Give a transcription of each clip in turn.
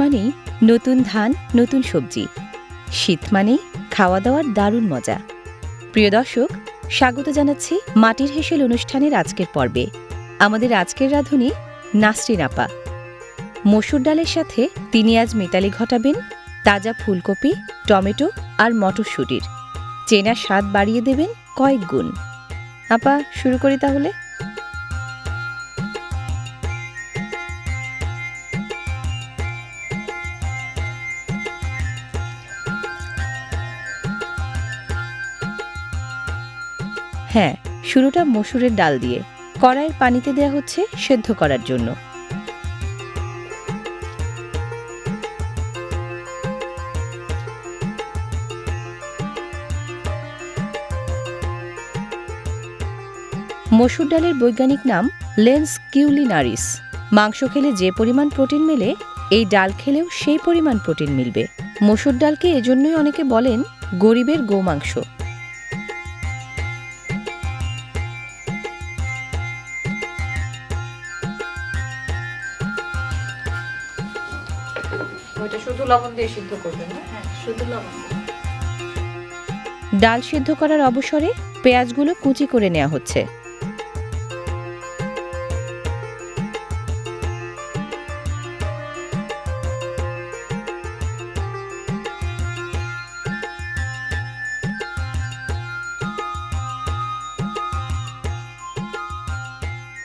মানেই নতুন ধান, নতুন সবজি। শীত মানেই খাওয়া দাওয়ার দারুণ মজা। প্রিয় দর্শক, স্বাগত জানাচ্ছি মাটির হেসেল অনুষ্ঠানের আজকের পর্বে। আমাদের আজকের রাঁধুনি নাসরিন আপা। মসুর ডালের সাথে তিনি আজ মিতালি ঘটাবেন তাজা ফুলকপি, টমেটো আর মটরশুঁটির। চেনা স্বাদ বাড়িয়ে দেবেন কয়েক গুণ। আপা, শুরু করি তাহলে। হ্যাঁ শুরুটা মসুরের ডাল দিয়ে। কড়াইয়ের পানিতে দেয়া হচ্ছে সেদ্ধ করার জন্য। মসুর ডালের বৈজ্ঞানিক নাম লেন্স কিউলিনারিস। মাংস খেলে যে পরিমাণ প্রোটিন মেলে, এই ডাল খেলেও সেই পরিমাণ প্রোটিন মিলবে। মসুর ডালকে এজন্যই অনেকে বলেন গরিবের গোমাংস। লবণ দিয়ে সিদ্ধ করবেন না হ্যাঁ শুধু লবণ ডাল সিদ্ধ করার অবসরে পেঁয়াজগুলো কুচি করে নেওয়া হচ্ছে।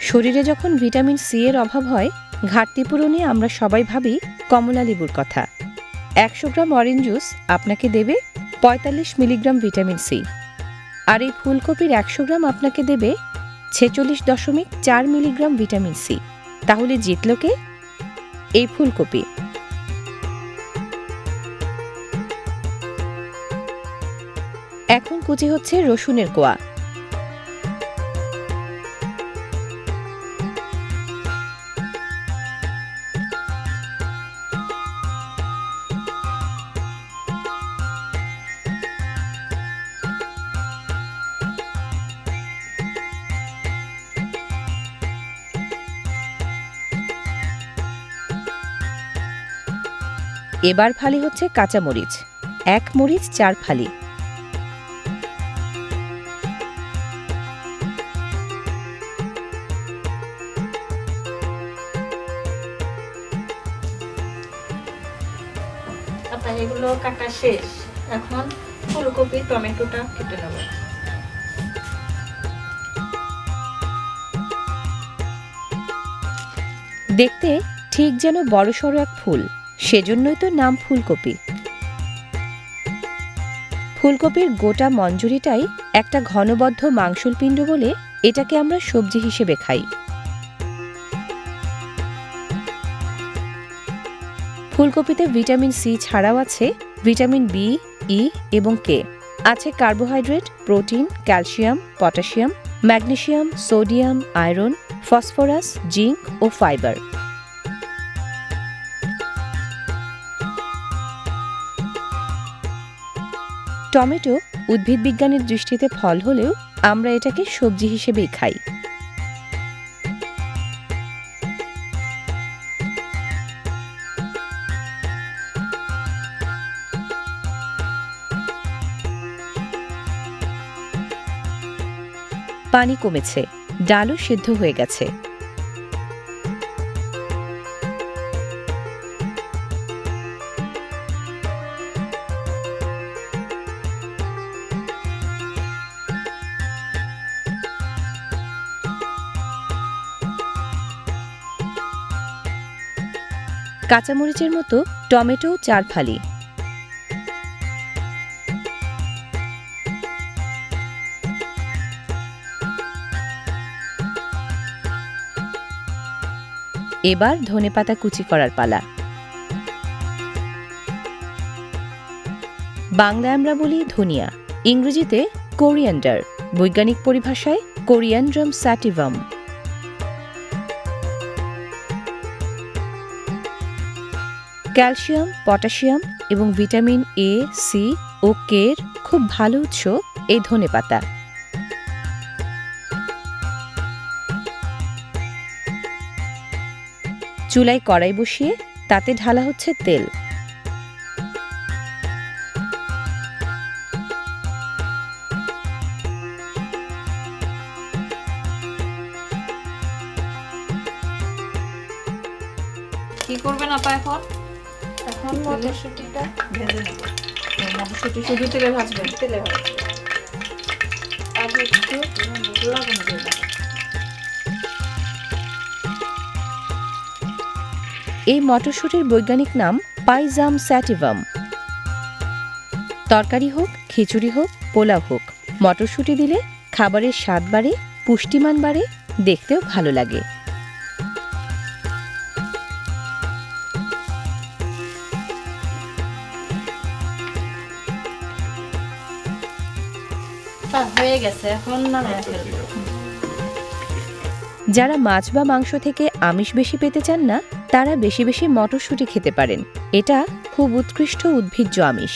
শরীরে যখন ভিটামিন সি এর অভাব হয় ঘাটতি পূরণে আমরা সবাই ভাবি কমলা লেবুর কথা। একশো গ্রাম অরেঞ্জ জুস আপনাকে দেবে পঁয়তাল্লিশ মিলিগ্রাম ভিটামিন সি আর এই ফুলকপির একশো গ্রাম আপনাকে দেবে ছেচল্লিশ দশমিক চার মিলিগ্রাম ভিটামিন সি তাহলে জিতল কে? এই ফুলকপি। এখন কুচি হচ্ছে রসুনের কোয়া। এবার ফালি হচ্ছে কাঁচা মরিচ। এক মরিচ চার ফালি। আপনার এগুলো কাটা শেষ। এখন ফুলকপি টমেটোটা কেটে নেব। দেখতে ঠিক যেন বড়সড় এক ফুল। সেজন্যই তো নাম ফুলকপি। ফুলকপির গোটা মঞ্জুরিটাই একটা ঘনবদ্ধ মাংসল পিণ্ড বলে এটাকে আমরা সবজি হিসেবে খাই। ফুলকপিতে ভিটামিন সি ছাড়াও আছে ভিটামিন বি, ই এবং কে। আছে carbohydrate, protein, calcium, potassium magnesium sodium, iron, phosphorus, zinc ও ফাইবার। টমেটো উদ্ভিদ বিজ্ঞানের দৃষ্টিতে ফল হলেও আমরা এটাকে সবজি হিসেবেই খাই। পানি কমেছে, ডালও সিদ্ধ হয়ে গেছে। কাঁচামরিচের মতো টমেটো চার ফালি এবার ধনেপাতা কুচি করার পালা। বাংলায় আমরা বলি ধনিয়া, ইংরেজিতে কোরিয়ান্ডার, বৈজ্ঞানিক পরিভাষায় কোরিয়ান্ড্রাম স্যাটিভাম। ক্যালসিয়াম, পটাশিয়াম এবং ভিটামিন এ সি ও কে এর খুব ভালো উৎস এই ধনেপাতা চুলায় কড়াই বসিয়ে তাতে ঢালা হচ্ছে তেল। কি করবেন আপা এখন? এখন মটরশুঁটিটা ভেজে নেব। মটরশুঁটি শুধু তেলে ভাজবেন। তেলে আগে একটু লবণ দিয়ে দেবো এই মটরশুঁটির বৈজ্ঞানিক নাম পাইজাম স্যাটিভাম। তরকারি হোক খিচুড়ি হোক পোলাও হোক মটরশুঁটি দিলে খাবারের স্বাদ বাড়ে পুষ্টিমান বাড়ে দেখতেও ভালো লাগে। গেছে এখন নামিয়ে ফেলব যারা মাছ বা মাংস থেকে আমিষ বেশি পেতে চান না তারা বেশি বেশি মটরশুঁটি খেতে পারেন। এটা খুব উৎকৃষ্ট উদ্ভিজ্জ আমিষ।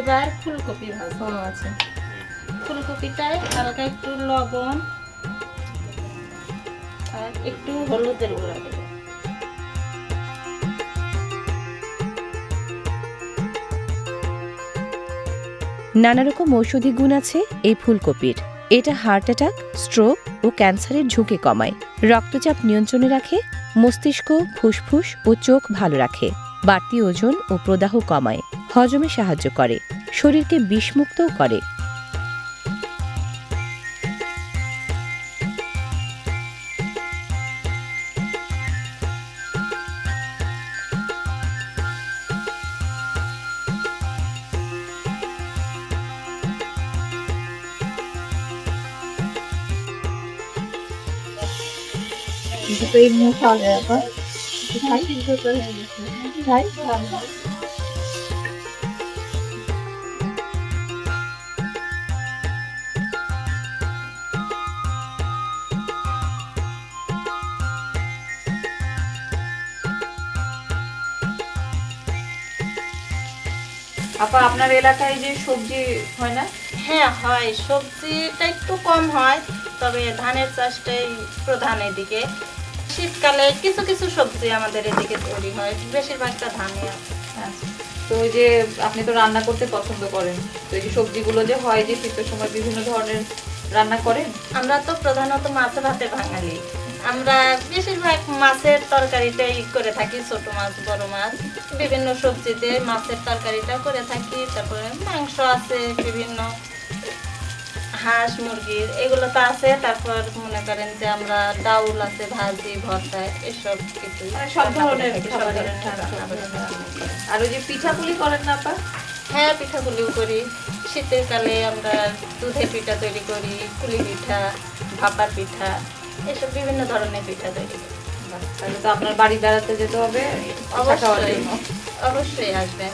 এবার ফুলকপি ভাজবো। ও আচ্ছা। ফুলকপিটায় হালকা একটু লবণ আর একটু হলুদের গুঁড়া দেবো। নানা রকম ঔষধি গুণ আছে এই ফুলকপির। এটা হার্ট অ্যাটাক, স্ট্রোক ও ক্যান্সারের ঝুঁকি কমায়। রক্তচাপ নিয়ন্ত্রণে রাখে, মস্তিষ্ক ফুসফুস ও চোখ ভালো রাখে, বাড়তি ওজন ও প্রদাহ কমায়, হজমে সাহায্য করে, শরীরকে বিষমুক্তও করে। মুখ খাওয়া যায় আপা, আপনার এলাকায় যে সবজি হয় না? হ্যাঁ হয়। সবজিটা একটু কম হয়, তবে ধানের চাষটাই প্রধান এদিকে। শীতকালে কিছু কিছু সবজি আমাদের এদিকে তৈরি হয় বেশিরভাগটা ধানই আছে। আচ্ছা। তো ওই যে আপনি তো রান্না করতে পছন্দ করেন তো এই যে সবজিগুলো যে হয় যে শীতের সময় বিভিন্ন ধরনের রান্না করেন? আমরা তো প্রধানত মাছ ভাতে বাঙালি। আমরা বেশিরভাগ মাছের তরকারিটাই করে থাকি ছোট মাছ বড় মাছ। বিভিন্ন সবজিতে মাছের তরকারিটা করে থাকি তারপরে মাংস আছে বিভিন্ন। হাঁস মুরগির এগুলো তো আছে। তারপর মনে করেন যে আমরা ডাউল আছে ভাজি ভর্তা এসব কিছু। মানে সব ধরনের। আর ওই যে পিঠাপুলি করেন না আপা? হ্যাঁ পিঠাগুলিও করি। শীতের কালে আমরা দুধের পিঠা তৈরি করি পুলি পিঠা ভাপার পিঠা এসব বিভিন্ন ধরনের পিঠা তৈরি করি। তাহলে তো আপনার বাড়ি বেড়াতে যেতে হবে অবশ্যই অবশ্যই আসবেন।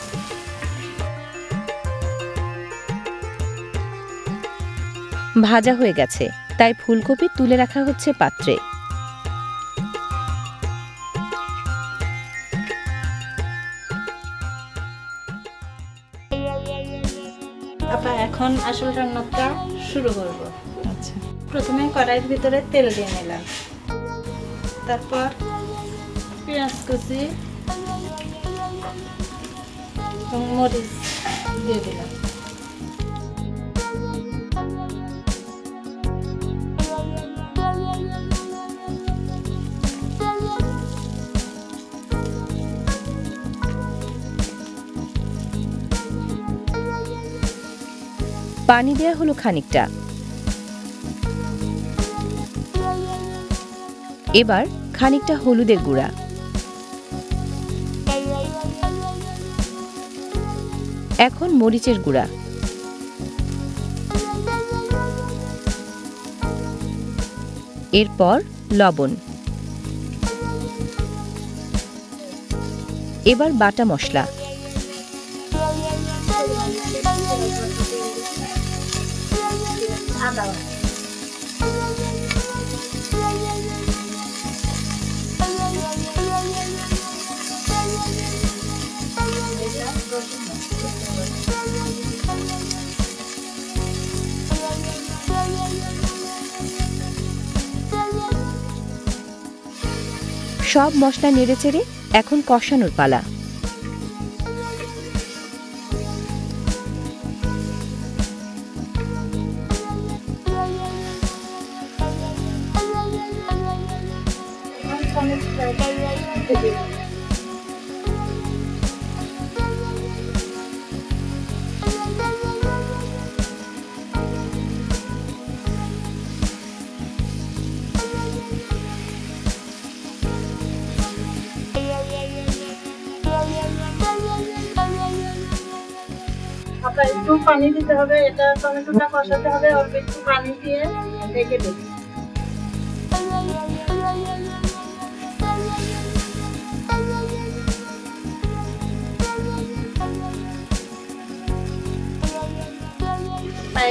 ভাজা হয়ে গেছে তাই ফুলকপি তুলে রাখা হচ্ছে পাত্রে। আপা এখন আসল রান্নাটা শুরু করব। আচ্ছা। প্রথমে কড়াইয়ের ভিতরে তেল দিয়ে নিলাম। তারপর পেঁয়াজ কুচি এবং মরিচ দিয়ে দিলাম। পানি দেয়া হলো খানিকটা। এবার খানিকটা হলুদের গুঁড়া। এখন মরিচের গুঁড়া। এরপর লবণ। এবার বাটা মশলা। সব মশলা নেড়ে চেড়ে এখন কষানোর পালা। একটু পানি দিতে হবে এটা টমেটোটা কষাতে হবে অল্প একটু পানি দিয়ে ঢেকে দেবে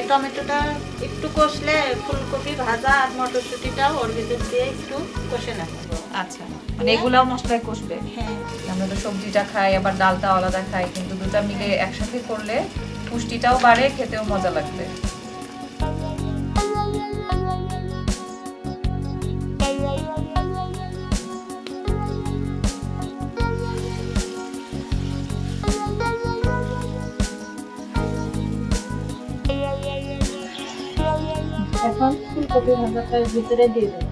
টমেটোটা একটু কষলে ফুলকপি ভাজা আর মটরশুঁটিটা ওর ভিতর দিয়ে একটু কষে নেব। আচ্ছা মানে এগুলাও মশলায় কষবে? হ্যাঁ। আমরা তো সবজিটা খাই আবার ডালটা আলাদা খাই কিন্তু দুটা মিলে একসাথে করলে পুষ্টিটাও বাড়ে খেতেও মজা লাগবে। এখন ফুলকপি ভাজাটা ভিতরে দিয়ে দেবো।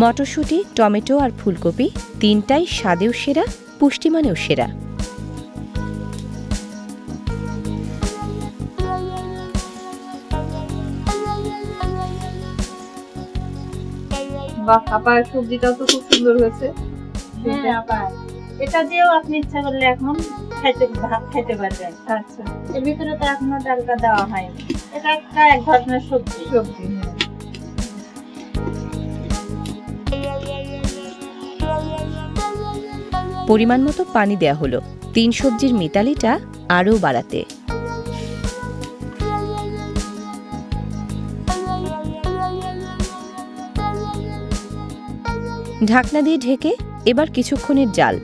মটরশুঁটি, টমেটো আর ফুলকপি তিনটাই স্বাদেও সেরা, পুষ্টিমানেও সেরা। বাহ আপা সবজিটাও তো খুব সুন্দর হয়েছে। হ্যাঁ আবার। এটা দিয়েও আপনি ইচ্ছা করলে এখন খাইতে ভাত খাইতে পারবেন। আচ্ছা। এর ভিতরে তো এখনও ডালকা দেওয়া হয়নি। এটা একটা এক ধরনের সবজি। সবজি হ্যাঁ। পরিমাণ মতো পানি দেয়া হলো। তিন সবজির মিতালিটা আরও বাড়াতে। ঢাকনা দিয়ে ঢেকে এবার কিছুক্ষণের জাল।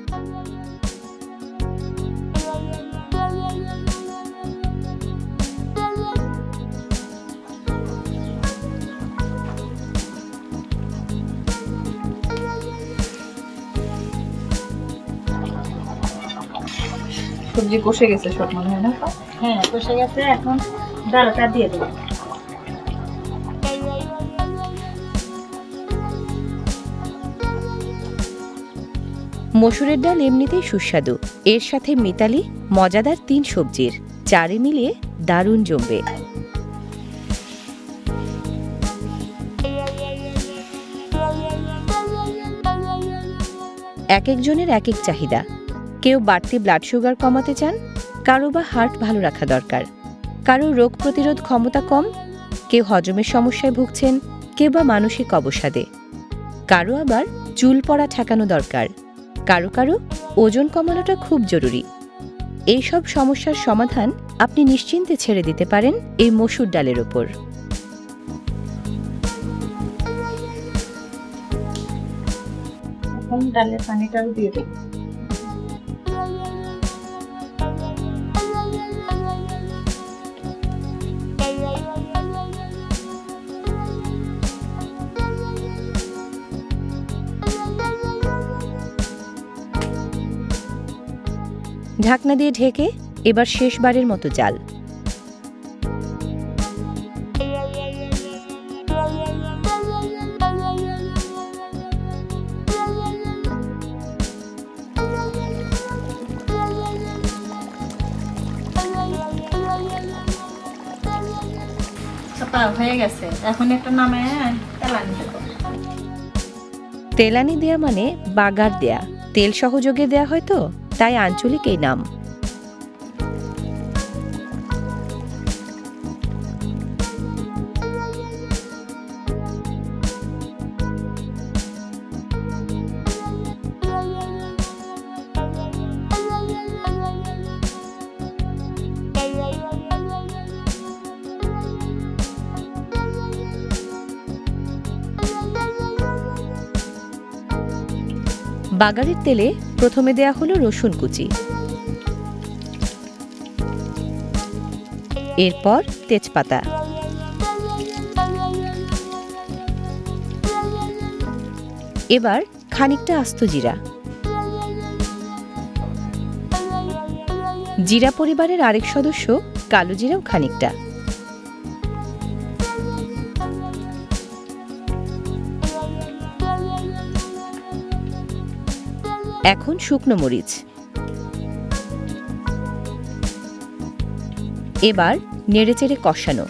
সবজি কষে গেছে সব মনে হয় না? হ্যাঁ কষে গেছে এখন ডালটা দিয়ে দেবো। মসুরের ডাল এমনিতেই সুস্বাদু। এর সাথে মিতালি মজাদার তিন সবজির। চারে মিলিয়ে দারুণ জমবে। এক একজনের এক এক চাহিদা। কেউ বাড়তি ব্লাড সুগার কমাতে চান, কারও বা হার্ট ভালো রাখা দরকার। কারও রোগ প্রতিরোধ ক্ষমতা কম, কেউ হজমের সমস্যায় ভুগছেন, কেউ বা মানসিক অবসাদে। কারও আবার চুল পড়া ঠেকানো দরকার। কারও কারও ওজন কমানোটা খুব জরুরি। এই সব সমস্যার সমাধান আপনি নিশ্চিন্তে ছেড়ে দিতে পারেন এই মসুর ডালের ওপর। ডালের পানিটাও দিয়ে দেবো ঢাকনা দিয়ে ঢেকে এবার শেষবারের মতো জাল। হয়ে গেছে। এখন একটা নামে তেলানি তেলানি দেয়া মানে বাগার দেয়া। তেল সহযোগে দেয়া হয় তো? তাই আঞ্চলিক এই নাম। বাগানের তেলে প্রথমে দেয়া হলো রসুন কুচি। এরপর তেজপাতা। এবার খানিকটা আস্ত জিরা। জিরা পরিবারের আরেক সদস্য কালো জিরাও খানিকটা। এখন শুকনো মরিচ। এবার নেড়েচেড়ে কষানো।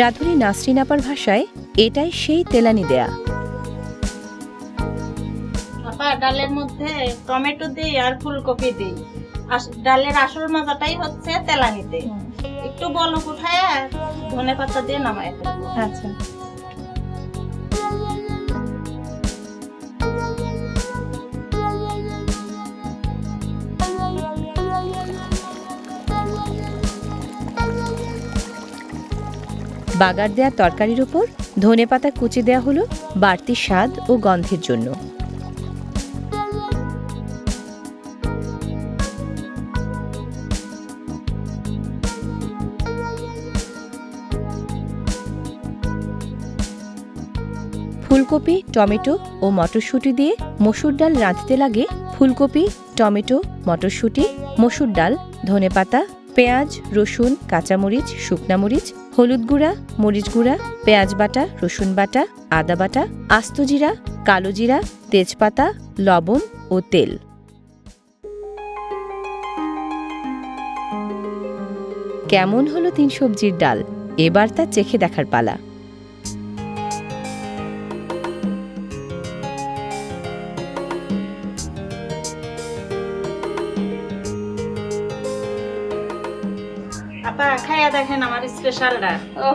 রাধুনী নাসরিন আপার ভাষায় এটাই সেই তেলানি দেয়া। ডালের মধ্যে টমেটো দিই আর ফুলকপি দিই। ডালের আসল মজাটাই হচ্ছে তেলানিতে। একটু বলক উঠায় ধনে পাতা দিয়ে নামায় ফেলব। আচ্ছা। বাগার দেয়া তরকারির উপর ধনেপাতা কুচি দেয়া হলো বাড়তি স্বাদ ও গন্ধের জন্য। ফুলকপি, টমেটো ও মটরশুঁটি দিয়ে মসুর ডাল রাঁধতে লাগে ফুলকপি, টমেটো, মটরশুঁটি, মসুর ডাল ধনেপাতা পেঁয়াজ, রসুন, কাঁচামরিচ মরিচ, হলুদ গুঁড়া, মরিচ গুঁড়া, পেঁয়াজ বাটা, রসুন বাটা, আদা বাটা, আস্ত জিরা, কালো জিরা, তেজপাতা, লবণ ও তেল। কেমন হলো তিন সবজির ডাল? এবার তা চেখে দেখার পালা। স্পেশাল ডাল। ও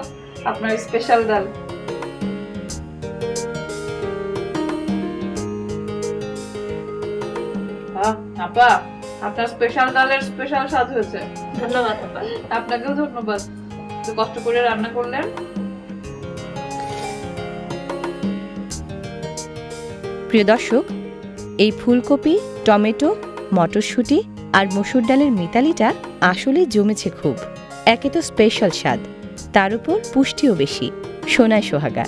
আপনার স্পেশাল ডাল। আপা আপনার স্পেশাল ডালের স্পেশাল স্বাদ হয়েছে। ধন্যবাদ আপা। আপনাকেও ধন্যবাদ। তো কষ্ট করে রান্না করলেন। প্রিয় দর্শক এই ফুলকপি টমেটো মটরশুঁটি আর মসুর ডালের মিতালিটা আসলে জমেছে খুব। একে তো স্পেশাল স্বাদ। তার উপর পুষ্টিও বেশি। সোনায় সোহাগা।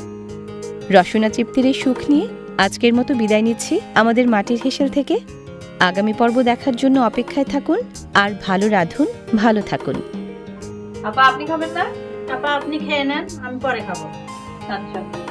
রসনা তৃপ্তির এই সুখ নিয়ে আজকের মতো বিদায় নিচ্ছি আমাদের মাটির হেসেল থেকে। আগামী পর্ব দেখার জন্য অপেক্ষায় থাকুন আর ভালো রাধুন, ভালো থাকুন। আপা, আপনি খাবেন না? আপা, আপনি খেয়ে নেন, আমি পরে খাব। আচ্ছা।